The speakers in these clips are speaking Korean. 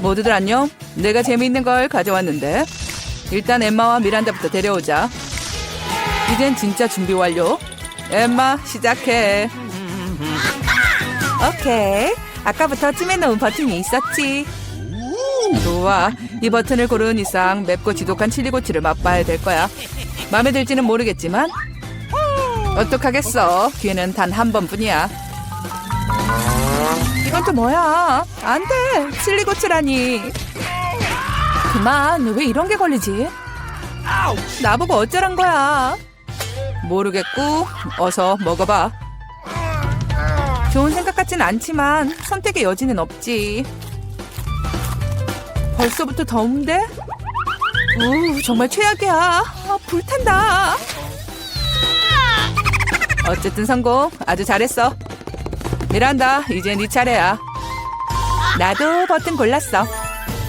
모두들 안녕. 내가 재미있는 걸 가져왔는데 일단 엠마와 미란다부터 데려오자. 이젠 진짜 준비 완료. 엠마 시작해. 오케이. 아까부터 찜해놓은 버튼이 있었지. 좋아. 이 버튼을 고른 이상 맵고 지독한 칠리고치를 맛봐야 될 거야. 마음에 들지는 모르겠지만 어떡하겠어. 기회는 단 한 번뿐이야. 이건 또 뭐야? 안 돼. 칠리고치라니. 그만. 왜 이런 게 걸리지? 나보고 어쩌란 거야? 모르겠고 어서 먹어봐. 좋은 생각 같진 않지만 선택의 여지는 없지. 벌써부터 더운데? 우 정말 최악이야. 아, 불탄다. 어쨌든 성공. 아주 잘했어. 미란다, 이제 네 차례야. 나도 버튼 골랐어.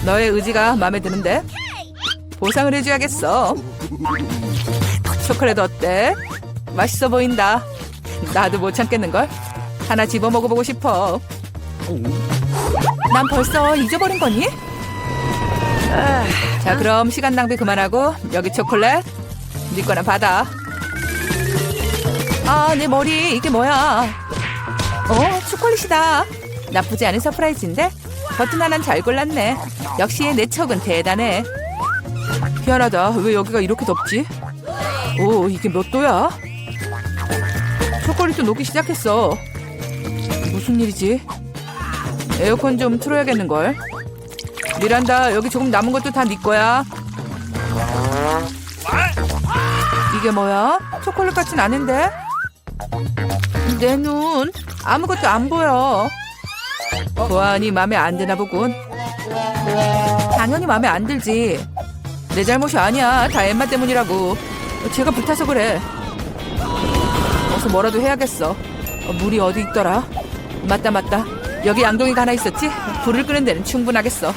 너의 의지가 마음에 드는데? 보상을 해줘야겠어. 초콜릿 어때? 맛있어 보인다. 나도 못 참겠는걸? 하나 집어 먹어보고 싶어. 난 벌써 잊어버린 거니? 아, 자, 그럼 시간 낭비 그만하고 여기 초콜릿. 네 거나 받아. 아, 내 머리 이게 뭐야? 어, 초콜릿이다. 나쁘지 않은 서프라이즈인데 버튼 하나는 잘 골랐네. 역시 내 척은 대단해. 희한하다. 왜 여기가 이렇게 덥지? 오, 이게 몇 도야? 초콜릿도 녹기 시작했어. 무슨 일이지? 에어컨 좀 틀어야겠는걸. 미란다, 여기 조금 남은 것도 다 네 거야. 이게 뭐야? 초콜릿 같진 않은데? 내 눈 아무것도 안 보여. 보아하니 마음에 안 드나 보군. 당연히 마음에 안 들지. 내 잘못이 아니야. 다 엠마 때문이라고. 제가 불타서 그래. 어서 뭐라도 해야겠어. 어, 물이 어디 있더라? 맞다 맞다. 여기 양동이가 하나 있었지? 불을 끄는 데는 충분하겠어.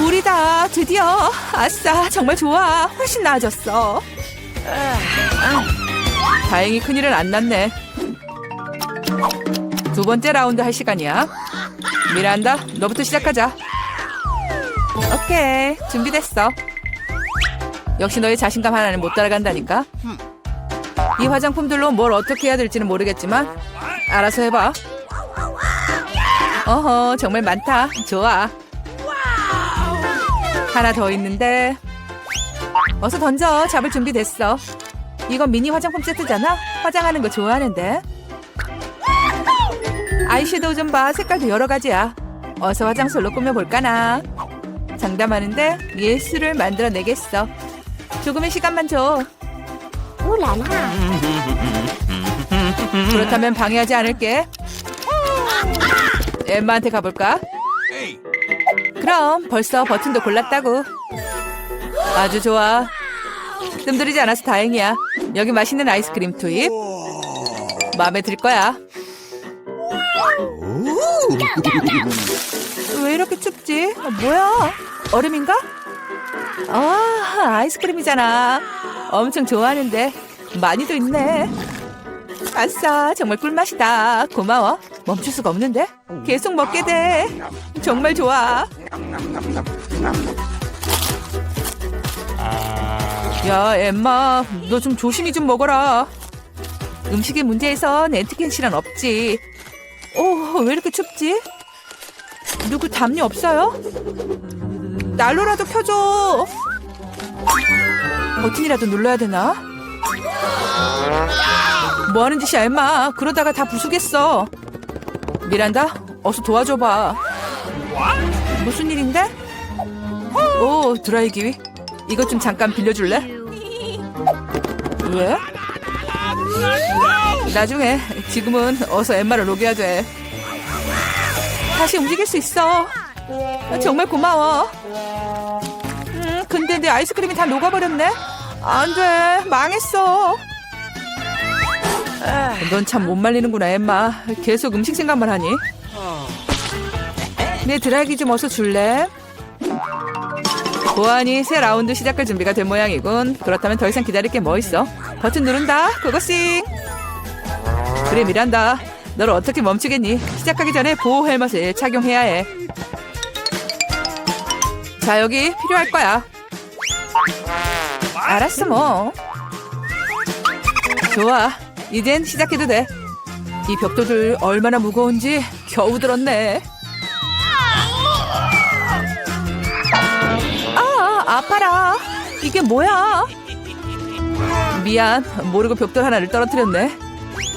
물이다. 드디어. 아싸. 정말 좋아. 훨씬 나아졌어. 다행히 큰일은 안 났네. 두 번째 라운드 할 시간이야. 미란다, 너부터 시작하자. 오케이, 준비됐어. 역시 너의 자신감 하나는 못 따라간다니까. 이 화장품들로 뭘 어떻게 해야 될지는 모르겠지만 알아서 해봐. 어허, 정말 많다. 좋아. 하나 더 있는데 어서 던져. 잡을 준비 됐어. 이건 미니 화장품 세트잖아. 화장하는 거 좋아하는데. 아이섀도우 좀 봐. 색깔도 여러 가지야. 어서 화장실로 꾸며볼까나. 장담하는데 예술을 만들어내겠어. 조금의 시간만 줘. 그렇다면 방해하지 않을게. 엠마한테 가볼까? 그럼 벌써 버튼도 골랐다고. 아주 좋아. 뜸들이지 않아서 다행이야. 여기 맛있는 아이스크림 투입. 마음에 들 거야. 왜 이렇게 춥지? 아, 뭐야? 얼음인가? 아, 아이스크림이잖아. 엄청 좋아하는데 많이도 있네. 아싸, 정말 꿀맛이다. 고마워. 멈출 수가 없는데? 계속 먹게 돼. 정말 좋아. 야, 엠마, 너 좀 조심히 좀 먹어라. 음식의 문제에선 에티켓 실은 없지. 오, 왜 이렇게 춥지? 누구 담요 없어요? 난로라도 켜줘. 버튼이라도 눌러야 되나? 뭐 하는 짓이야, 엠마. 그러다가 다 부수겠어. 미란다, 어서 도와줘봐. 무슨 일인데? 오, 드라이 기위. 이것 좀 잠깐 빌려줄래? 왜? 나중에 지금은 어서 엠마를 녹여야 돼. 다시 움직일 수 있어. 정말 고마워. 음, 근데 내 아이스크림이 다 녹아버렸네. 안 돼, 망했어. 넌 참 못 말리는구나, 엠마. 계속 음식 생각만 하니. 내 드라이기 좀 어서 줄래? 보안이 새 라운드 시작할 준비가 된 모양이군. 그렇다면 더 이상 기다릴 게 뭐 있어? 버튼 누른다. 그것씩. 그래 미란다. 널 어떻게 멈추겠니? 시작하기 전에 보호 헬멧을 착용해야 해. 자, 여기 필요할 거야. 알았어, 뭐. 좋아. 이젠 시작해도 돼. 이 벽돌들 얼마나 무거운지 겨우 들었네. 아, 아파라. 이게 뭐야? 미안, 모르고 벽돌 하나를 떨어뜨렸네.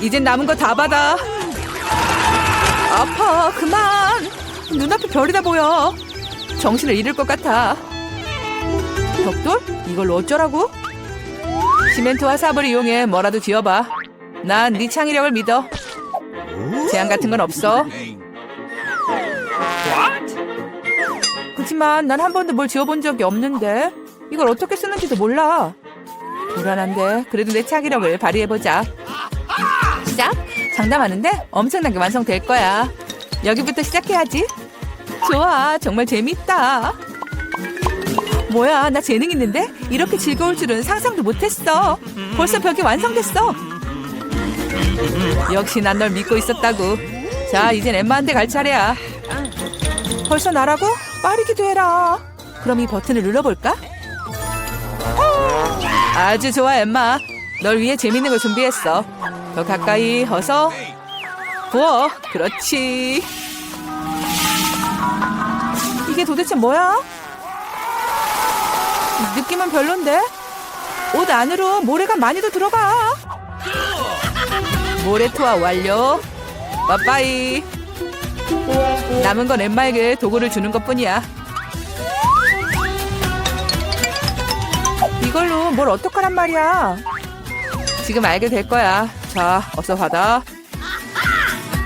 이젠 남은 거 다 받아. 아파, 그만. 눈앞에 별이 다 보여. 정신을 잃을 것 같아. 벽돌? 이걸로 어쩌라고? 시멘트와 삽을 이용해 뭐라도 지어봐. 난 네 창의력을 믿어. 제한 같은 건 없어. 그렇지만 난 한 번도 뭘 지어본 적이 없는데 이걸 어떻게 쓰는지도 몰라. 불안한데 그래도 내 창의력을 발휘해보자. 시작? 장담하는데 엄청나게 완성될 거야. 여기부터 시작해야지. 좋아, 정말 재밌다. 뭐야, 나 재능 있는데? 이렇게 즐거울 줄은 상상도 못했어. 벌써 벽이 완성됐어. 역시 난 널 믿고 있었다고. 자, 이젠 엠마한테 갈 차례야. 벌써 나라고? 빠르기도 해라. 그럼 이 버튼을 눌러볼까? 아주 좋아, 엠마. 널 위해 재밌는 걸 준비했어. 더 가까이 어서 부어. 그렇지. 이게 도대체 뭐야? 느낌은 별론데? 옷 안으로 모래가 많이도 들어가. 모래 투하 완료. 빠빠이. 남은 건 엠마에게 도구를 주는 것 뿐이야. 이걸로 뭘 어떡하란 말이야. 지금 알게 될 거야. 자, 어서 받아.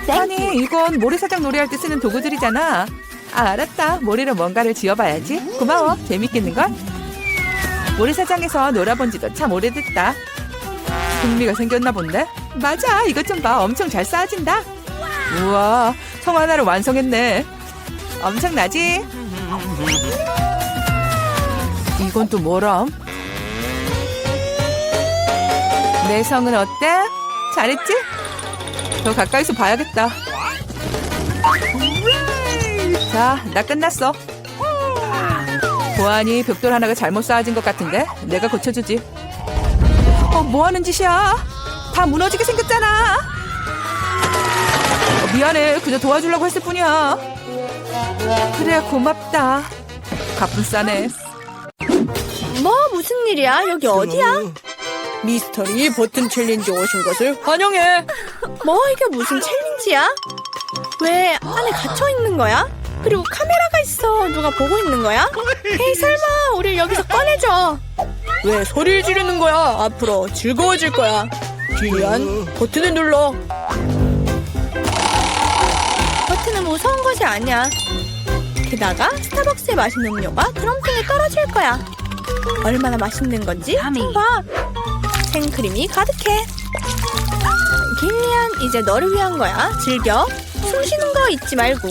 아니, 이건 모래사장 놀이할 때 쓰는 도구들이잖아. 아, 알았다. 모래로 뭔가를 지어봐야지. 고마워. 재밌겠는걸? 모래사장에서 놀아본 지도 참 오래됐다. 흥미가 생겼나 본데? 맞아. 이것 좀 봐. 엄청 잘 쌓아진다. 우와, 성 하나를 완성했네. 엄청나지? 이건 또 뭐람? 내 성은 어때? 잘했지? 더 가까이서 봐야겠다. 자, 나 끝났어. 보안이 벽돌 하나가 잘못 쌓아진 것 같은데 내가 고쳐주지. 어, 뭐 하는 짓이야? 다 무너지게 생겼잖아. 어, 미안해. 그저 도와주려고 했을 뿐이야. 그래, 고맙다. 가품 싸네. 뭐 무슨 일이야? 여기 어디야? 미스터리 버튼 챌린지 오신 것을 환영해. 뭐 이게 무슨 챌린지야? 왜 안에 갇혀 있는 거야? 그리고 카메라가 있어. 누가 보고 있는 거야? 헤이 설마 우리 여기서 꺼내줘. 왜 소리를 지르는 거야? 앞으로 즐거워질 거야. 길리안, 버튼을 눌러. 무서운 것이 아니야. 게다가 스타벅스의 맛있는 음료가 드럼통에 떨어질 거야. 얼마나 맛있는 건지 좀 봐. 생크림이 가득해. 길리안 이제 너를 위한 거야. 즐겨. 숨 쉬는 거 잊지 말고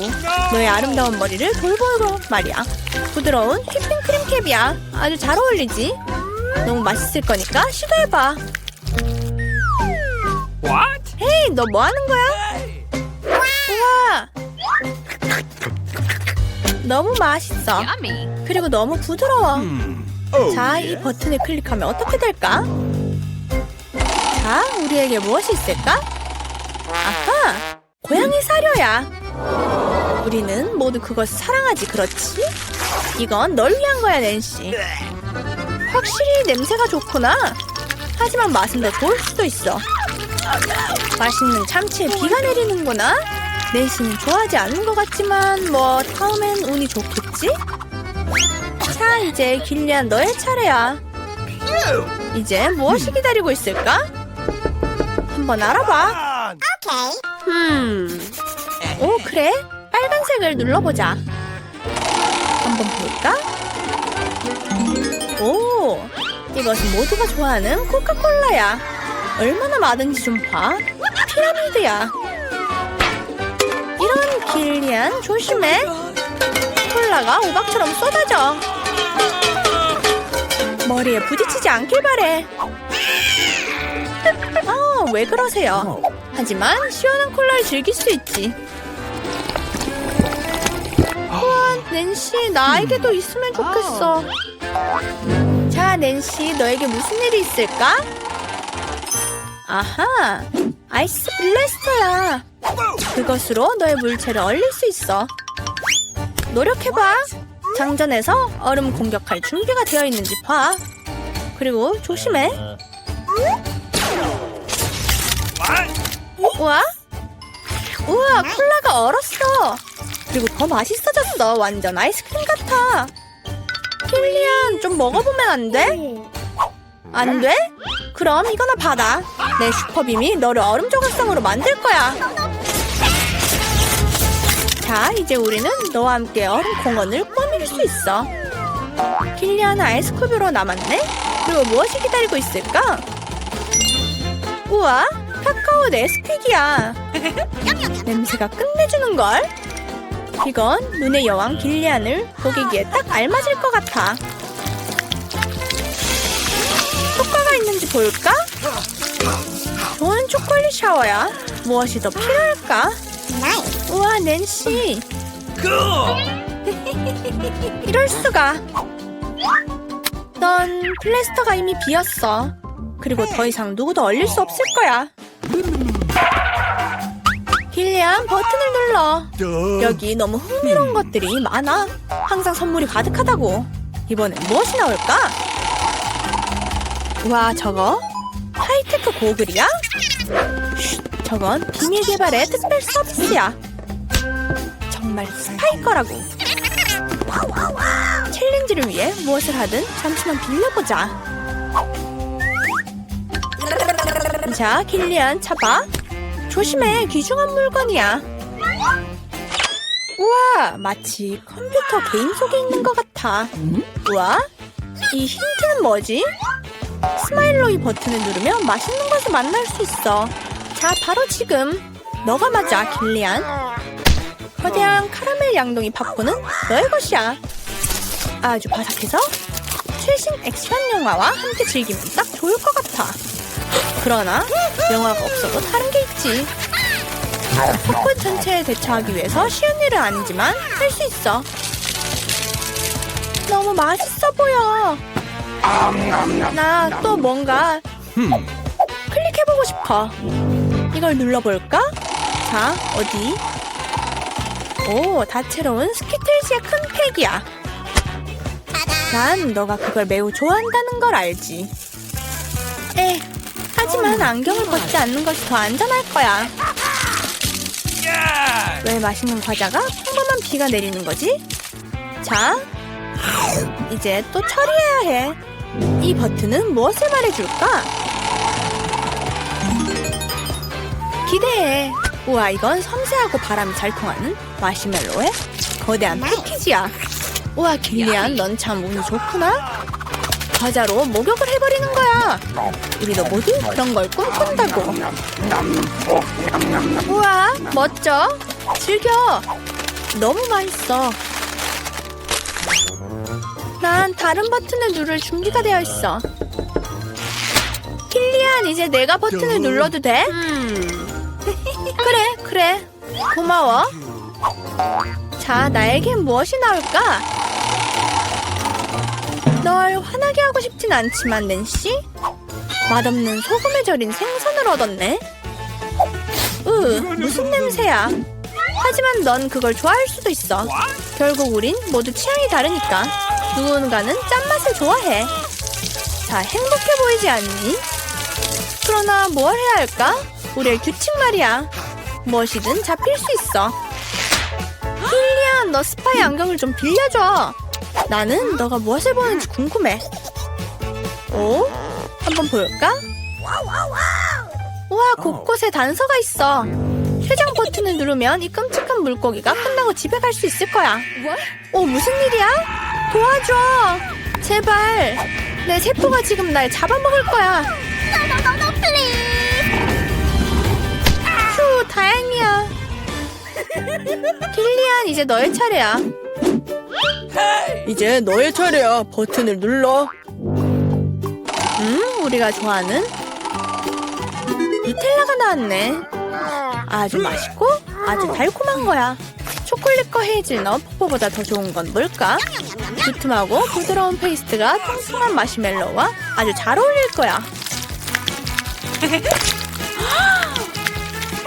너의 아름다운 머리를 돌보고 말이야. 부드러운 휘핑크림 캡이야. 아주 잘 어울리지. 너무 맛있을 거니까 시도해봐. 헤이, 너 뭐 하는 거야? 너무 맛있어. 그리고 너무 부드러워. 자, 이 버튼을 클릭하면 어떻게 될까? 자, 우리에게 무엇이 있을까? 아하! 고양이 사료야. 우리는 모두 그것을 사랑하지, 그렇지? 이건 널 위한 거야, 낸시. 확실히 냄새가 좋구나. 하지만 맛은 더 좋을 수도 있어. 맛있는 참치에 비가 내리는구나. 낸시는 좋아하지 않는 것 같지만 뭐 다음엔 운이 좋겠지? 자 이제 길리안 너의 차례야. 이제 무엇이 기다리고 있을까? 한번 알아봐. 음. 오 그래? 빨간색을 눌러보자. 한번 볼까? 오, 이것은 모두가 좋아하는 코카콜라야. 얼마나 많은지 좀 봐. 피라미드야. 이런 길리안 조심해. 콜라가 우박처럼 쏟아져. 머리에 부딪히지 않길 바래. 아, 왜 그러세요? 하지만 시원한 콜라를 즐길 수 있지. 우와, 낸시, 나에게도 있으면 좋겠어. 자, 낸시, 너에게 무슨 일이 있을까? 아하, 아이스 블래스터야. 그것으로 너의 물체를 얼릴 수 있어. 노력해봐. 장전에서 얼음 공격할 준비가 되어 있는지 봐. 그리고 조심해. 우와? 우와, 콜라가 얼었어. 그리고 더 맛있어졌어. 완전 아이스크림 같아. 킬리안, 좀 먹어보면 안 돼? 안 돼? 그럼 이거나 받아. 내 슈퍼빔이 너를 얼음 조각상으로 만들 거야. 자, 이제 우리는 너와 함께 얼음 공원을 꾸밀 수 있어. 킬리안은 아이스큐브로 남았네? 그리고 무엇이 기다리고 있을까? 우와, 카카오 네스퀵이야. 냄새가 끝내주는걸? 이건 눈의 여왕 길리안을 보기기에 딱 알맞을 것 같아. 효과가 있는지 볼까? 좋은 초콜릿 샤워야. 무엇이 더 필요할까? 우와, 낸시. 이럴 수가. 넌 플래스터가 이미 비었어. 그리고 더 이상 누구도 얼릴 수 없을 거야. 길리안 버튼을 눌러. 여기 너무 흥미로운 것들이 많아. 항상 선물이 가득하다고. 이번엔 무엇이 나올까? 와, 저거 하이테크 고글이야? 쉿, 저건 비밀 개발의 특별 서비스야. 정말 스파이 거라고. 챌린지를 위해 무엇을 하든 잠시만 빌려보자. 자, 길리안 차봐. 조심해, 귀중한 물건이야. 우와, 마치 컴퓨터 게임 속에 있는 것 같아. 우와, 이 힌트는 뭐지? 스마일로이 버튼을 누르면 맛있는 것을 만날 수 있어. 자, 바로 지금. 너가 맞아, 길리안. 거대한 카라멜 양동이 팝콘은 너의 것이야. 아주 바삭해서 최신 액션 영화와 함께 즐기면 딱 좋을 것 같아. 그러나 영화가 없어도 다른 게 있지. 팝콘 전체에 대처하기 위해서 쉬운 일은 아니지만 할 수 있어. 너무 맛있어 보여. 나 또 뭔가 클릭해보고 싶어. 이걸 눌러볼까? 자, 어디? 오, 다채로운 스키틀즈의 큰 팩이야. 난 너가 그걸 매우 좋아한다는 걸 알지. 에, 하지만 안경을 벗지 않는 것이 더 안전할 거야. 왜 맛있는 과자가 평범한 비가 내리는 거지? 자, 이제 또 처리해야 해. 이 버튼은 무엇을 말해줄까? 기대해. 우와, 이건 섬세하고 바람이 잘 통하는 마시멜로의 거대한 패키지야. 우와, 길리안, 넌 참 운이 좋구나. 과자로 목욕을 해버리는 거야. 우리도 모두 그런 걸 꿈꾼다고. 우와, 멋져. 즐겨. 너무 맛있어. 난 다른 버튼을 누를 준비가 되어 있어. 킬리안, 이제 내가 버튼을 눌러도 돼? 그래, 그래. 고마워. 자, 나에겐 무엇이 나올까? 널 화나게 하고 싶진 않지만, 낸시? 맛없는 소금에 절인 생선을 얻었네. 으, 무슨 냄새야. 하지만 넌 그걸 좋아할 수도 있어. 결국 우린 모두 취향이 다르니까. 누군가는 짠맛을 좋아해. 자, 행복해 보이지 않니? 그러나 뭘 해야 할까? 우리의 규칙 말이야. 무엇이든 잡힐 수 있어. 힐리안, 너 스파이 안경을 좀 빌려줘. 나는 너가 무엇을 보는지 궁금해. 오? 한번 볼까? 우와, 곳곳에 단서가 있어. 퇴장 버튼을 누르면 이 끔찍한 물고기가 끝나고 집에 갈 수 있을 거야. 오, 무슨 일이야? 도와줘. 제발. 내 세포가 지금 날 잡아먹을 거야. 다행이야. 길리안, 이제 너의 차례야. 이제 너의 차례야. 버튼을 눌러. 음, 우리가 좋아하는 누텔라가 나왔네. 아주 맛있고 아주 달콤한 거야. 초콜릿과 헤이즐넛 폭포보다 더 좋은 건 뭘까? 두툼하고 부드러운 페이스트가 통통한 마시멜로우와 아주 잘 어울릴 거야.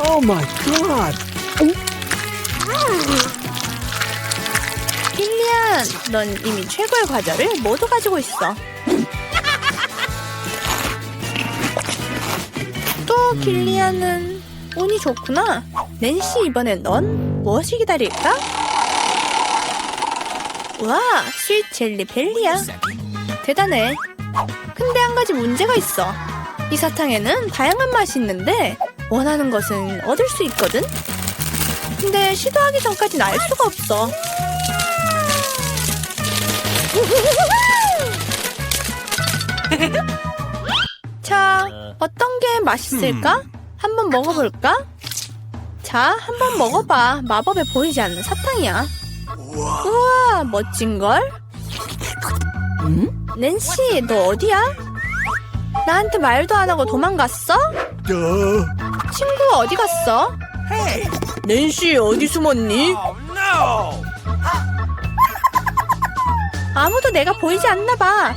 Oh my god! 빌리안, 넌 이미 최고의 과자를 모두 가지고 있어. 또 길리안은 운이 좋구나. 낸시 이번엔 넌 무엇이 기다릴까? 와, 스윗 젤리 벨리야. 대단해. 근데 한 가지 문제가 있어. 이 사탕에는 다양한 맛이 있는데 원하는 것은 얻을 수 있거든. 근데 시도하기 전까진 알 수가 없어. 자, 어떤 게 맛있을까? 한번 먹어볼까? 자, 한번 먹어봐. 마법에 보이지 않는 사탕이야. 우와, 멋진걸? 응? 낸시, 너 어디야? 나한테 말도 안 하고 도망갔어? Duh! 친구 어디 갔어? 낸시, 어디 숨었니? 아무도 내가 보이지 않나 봐.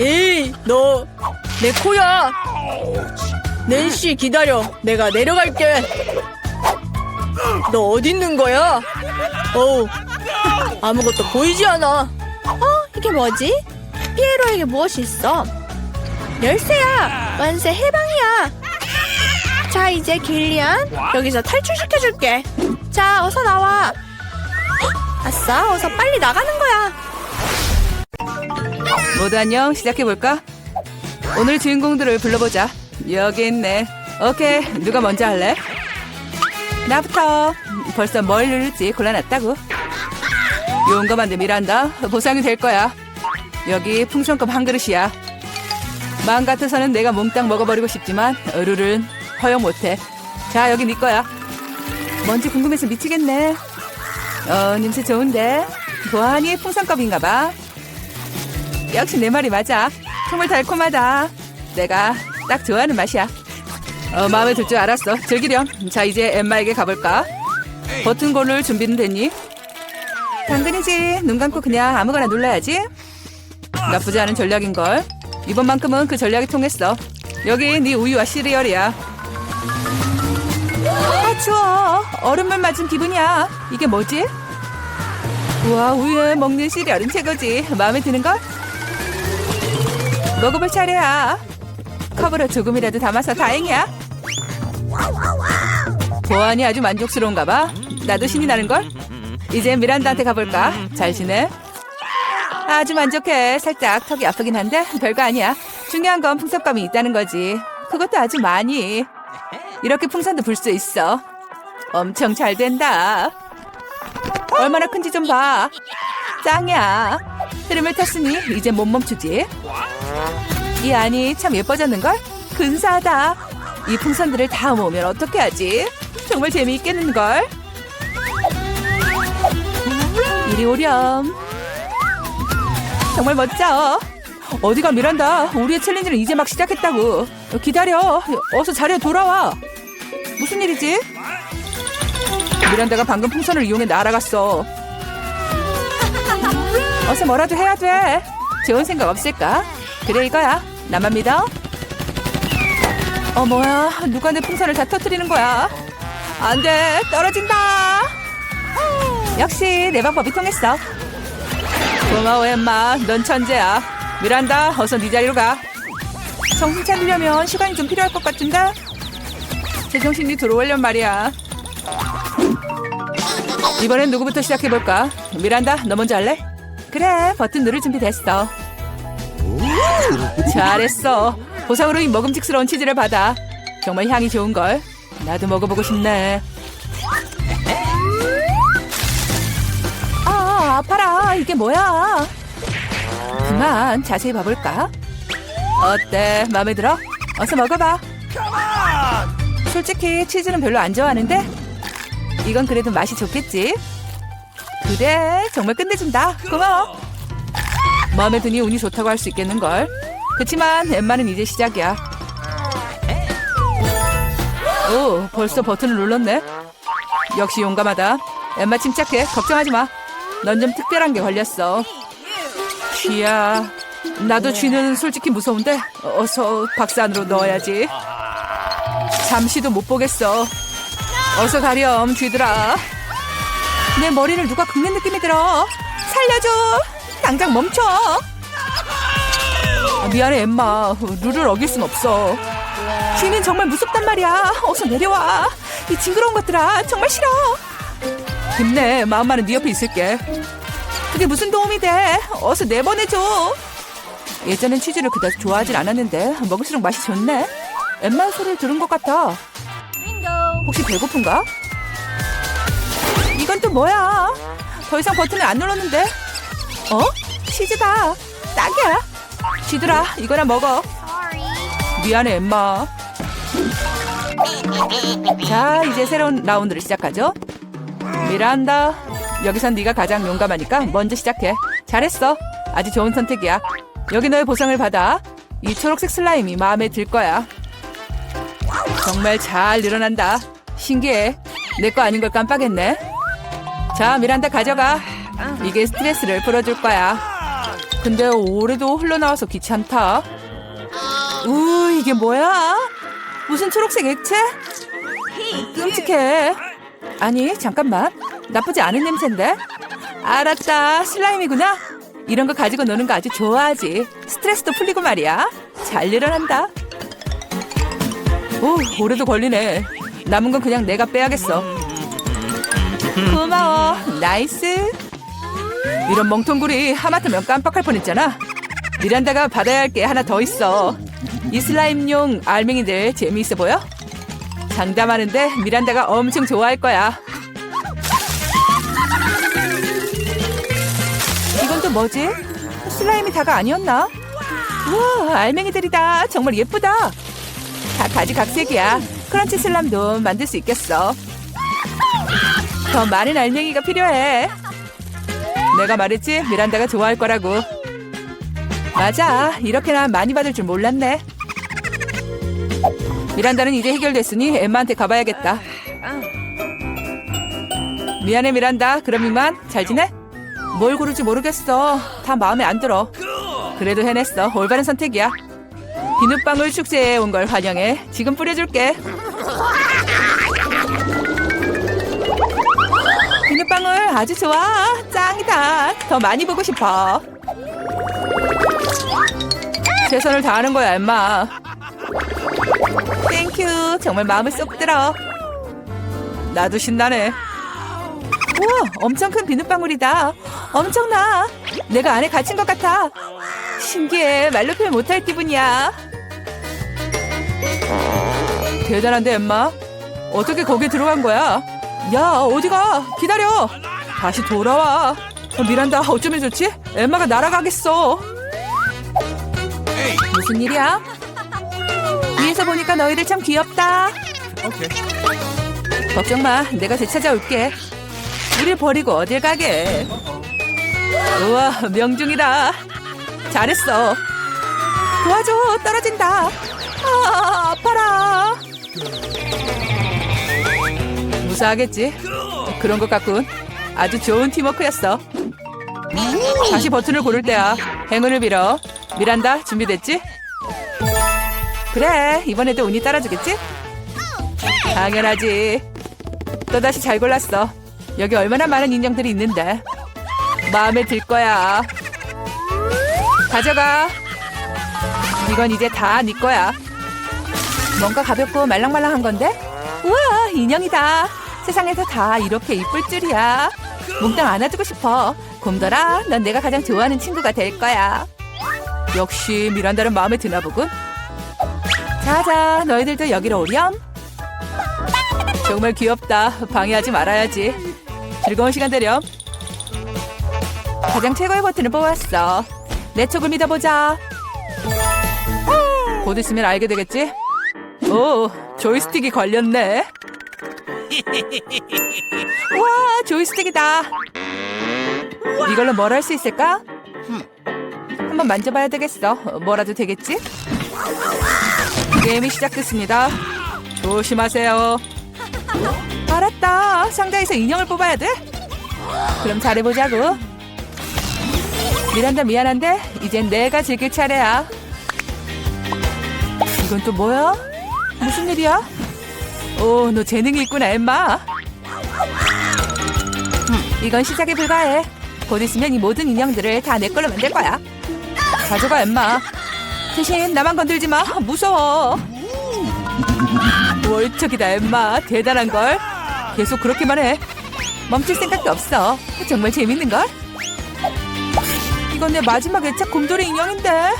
에이, 너 내 코야. 낸시 기다려. 내가 내려갈게. 너 어디 있는 거야? 어우, 아무것도 보이지 않아. 어, 이게 뭐지? 피에로에게 무엇이 있어? 열쇠야. 만세 해방이야. 자, 이제 길리안 여기서 탈출시켜줄게. 자, 어서 나와. 아싸, 어서 빨리 나가는 거야. 모두 안녕. 시작해볼까? 오늘 주인공들을 불러보자. 여기 있네. 오케이. 누가 먼저 할래? 나부터. 벌써 뭘 누를지 골라놨다고. 용감한데 미란다. 보상이 될 거야. 여기 풍선컵 한 그릇이야. 마음 같아서는 내가 몽땅 먹어버리고 싶지만 룰은 허용 못해. 자, 여기 네 거야. 뭔지 궁금해서 미치겠네. 어, 냄새 좋은데. 보아하니 풍선컵인가 봐. 역시 내 말이 맞아. 정말 달콤하다. 내가 딱 좋아하는 맛이야. 어, 마음에 들 줄 알았어. 즐기렴. 자, 이제 엠마에게 가볼까? 버튼 고를 준비는 됐니? 당근이지. 눈 감고 그냥 아무거나 눌러야지. 나쁘지 않은 전략인걸. 이번만큼은 그 전략이 통했어. 여기 네 우유와 시리얼이야. 아, 추워. 얼음물 맞은 기분이야. 이게 뭐지? 우와, 우유에 먹는 시리얼은 최고지. 마음에 드는 걸? 먹어볼 차례야. 컵으로 조금이라도 담아서 다행이야. 보안이 아주 만족스러운가 봐. 나도 신이 나는 걸? 이제 미란다한테 가볼까? 잘 지내? 아주 만족해. 살짝 턱이 아프긴 한데 별거 아니야. 중요한 건 풍선감이 있다는 거지. 그것도 아주 많이. 이렇게 풍선도 불 수 있어. 엄청 잘 된다. 얼마나 큰지 좀 봐. 짱이야. 흐름을 탔으니 이제 못 멈추지. 이 안이 참 예뻐졌는걸? 근사하다. 이 풍선들을 다 모으면 어떻게 하지? 정말 재미있겠는걸? 이리 오렴. 정말 멋져. 어디가 미란다. 우리의 챌린지는 이제 막 시작했다고. 기다려. 어서 자리에 돌아와. 무슨 일이지? 미란다가 방금 풍선을 이용해 날아갔어. 어서 뭐라도 해야 돼. 좋은 생각 없을까? 그래 이거야. 나만 믿어. 어 뭐야? 누가 내 풍선을 다 터뜨리는 거야? 안 돼. 떨어진다. 역시 내 방법이 통했어. 고마워 엠마. 넌 천재야. 미란다. 어서 네 자리로 가. 정신 차리려면 시간이 좀 필요할 것 같은데? 제정신이 들어오려면 말이야. 이번엔 누구부터 시작해볼까? 미란다, 너 먼저 할래? 그래, 버튼 누를 준비 됐어. 잘했어. 보상으로 이 먹음직스러운 치즈를 받아. 정말 향이 좋은걸. 나도 먹어보고 싶네. 아, 아파라. 이게 뭐야? 그만, 자세히 봐볼까? 어때? 마음에 들어? 어서 먹어봐. 솔직히 치즈는 별로 안 좋아하는데 이건 그래도 맛이 좋겠지? 그래, 정말 끝내준다. 고마워. 마음에 드니 운이 좋다고 할 수 있겠는걸. 그치만 엠마는 이제 시작이야. 오, 벌써 버튼을 눌렀네. 역시 용감하다. 엠마 침착해. 걱정하지 마. 넌 좀 특별한 게 걸렸어. 쥐야. 나도 쥐는 솔직히 무서운데 어서 박스 안으로 넣어야지. 잠시도 못 보겠어. 어서 가렴, 쥐들아. 내 머리를 누가 긁는 느낌이 들어. 살려줘. 당장 멈춰. 아, 미안해, 엠마. 룰을 어길 순 없어. 쥐는 정말 무섭단 말이야. 어서 내려와. 이 징그러운 것들아, 정말 싫어. 힘내. 마음만은 네 옆에 있을게. 그게 무슨 도움이 돼? 어서 내보내줘. 예전엔 치즈를 그다지 좋아하진 않았는데 먹을수록 맛이 좋네. 엠마 소리를 들은 것 같아. 혹시 배고픈가? 이건 또 뭐야? 더 이상 버튼을 안 눌렀는데? 어? 치즈다. 딱이야. 쥐들아, 이거나 먹어. 미안해, 엠마. 자, 이제 새로운 라운드를 시작하죠. 미란다. 여기선 네가 가장 용감하니까 먼저 시작해. 잘했어. 아주 좋은 선택이야. 여기 너의 보상을 받아. 이 초록색 슬라임이 마음에 들 거야. 정말 잘 늘어난다. 신기해. 내 거 아닌 걸 깜빡했네. 자, 미란다 가져가. 이게 스트레스를 풀어줄 거야. 근데 올해도 흘러나와서 귀찮다. 우, 이게 뭐야? 무슨 초록색 액체? 끔찍해. 아니, 잠깐만. 나쁘지 않은 냄새인데? 알았다. 슬라임이구나. 이런 거 가지고 노는 거 아주 좋아하지. 스트레스도 풀리고 말이야. 잘 일어난다. 오, 올해도 걸리네. 남은 건 그냥 내가 빼야겠어. 고마워. 나이스. 이런 멍텅구리 하마터면 깜빡할 뻔했잖아. 미란다가 받아야 할 게 하나 더 있어. 이 슬라임용 알맹이들 재미있어 보여? 장담하는데 미란다가 엄청 좋아할 거야. 이건 또 뭐지? 슬라임이 다가 아니었나? 우와, 알맹이들이다. 정말 예쁘다. 다 가지각색이야. 크런치 슬람도 만들 수 있겠어. 더 많은 알맹이가 필요해. 내가 말했지? 미란다가 좋아할 거라고. 맞아. 이렇게나 많이 받을 줄 몰랐네. 미란다는 이제 해결됐으니 엠마한테 가봐야겠다. 미안해 미란다. 그럼 이만 잘 지내? 뭘 고를지 모르겠어. 다 마음에 안 들어. 그래도 해냈어. 올바른 선택이야. 비눗방울 축제에 온 걸 환영해. 지금 뿌려줄게. 비눗방울 아주 좋아. 짱이다. 더 많이 보고 싶어. 최선을 다하는 거야, 엠마. 땡큐. 정말 마음을 쏙 들어. 나도 신나네. 우와, 엄청 큰 비눗방울이다. 엄청나. 내가 안에 갇힌 것 같아. 신기해. 말로 표현 못할 기분이야. 대단한데, 엠마. 어떻게 거기 들어간 거야? 야, 어디가? 기다려. 다시 돌아와. 어, 미란다, 어쩌면 좋지? 엠마가 날아가겠어. 무슨 일이야? 위에서 보니까 너희들 참 귀엽다. 걱정 마. 내가 되찾아올게. 우리 버리고 어딜 가게. 우와, 명중이다. 잘했어. 도와줘, 떨어진다. 아, 아파라. 무사하겠지? 그런 것 같군. 아주 좋은 팀워크였어. 다시 버튼을 고를 때야. 행운을 빌어. 미란다, 준비됐지? 그래, 이번에도 운이 따라주겠지? 당연하지. 또다시 잘 골랐어. 여기 얼마나 많은 인형들이 있는데. 마음에 들 거야. 가져가. 이건 이제 다 네 거야. 뭔가 가볍고 말랑말랑한 건데? 우와, 인형이다. 세상에서 다 이렇게 이쁠 줄이야. 몽땅 안아주고 싶어. 곰돌아, 넌 내가 가장 좋아하는 친구가 될 거야. 역시 미란다는 마음에 드나 보군. 자자, 너희들도 여기로 오렴. 정말 귀엽다. 방해하지 말아야지. 즐거운 시간 되렴. 가장 최고의 버튼을 뽑았어. 내 촉을 믿어보자. 곧 있으면 알게 되겠지? 오, 조이스틱이 걸렸네. 와, 조이스틱이다. 이걸로 뭘 할 수 있을까? 한번 만져봐야 되겠어. 뭐라도 되겠지? 게임이 시작됐습니다. 조심하세요. 알았다. 상자에서 인형을 뽑아야 돼? 그럼 잘해보자고. 미란다 미안한데 이젠 내가 즐길 차례야. 이건 또 뭐야? 무슨 일이야? 오, 너 재능이 있구나, 엠마. 음, 이건 시작에 불과해. 곧 있으면 이 모든 인형들을 다 내 걸로 만들 거야. 가져가, 엠마. 대신 나만 건들지 마. 무서워. 월척이다, 엠마. 대단한 걸. 계속 그렇게만 해. 멈출 생각도 없어. 정말 재밌는 걸. 이건 내 마지막 애착 곰돌이 인형인데.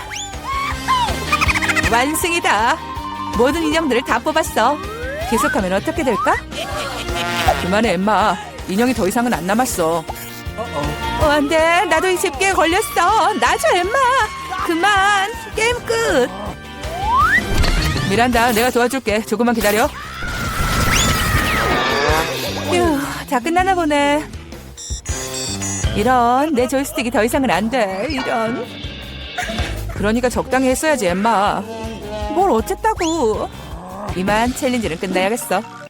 완승이다. 모든 인형들을 다 뽑았어. 계속하면 어떻게 될까? 그만해, 엠마. 인형이 더 이상은 안 남았어. 어, 안 돼. 나도 이 집게에 걸렸어. 놔줘, 엠마. 그만. 게임 끝. 미란다, 내가 도와줄게. 조금만 기다려. 휴, 다 끝나나 보네. 이런, 내 조이스틱이 더 이상은 안 돼. 이런. 그러니까 적당히 했어야지, 엠마. 뭘 어쨌다고. 이만 챌린지는 끝나야겠어.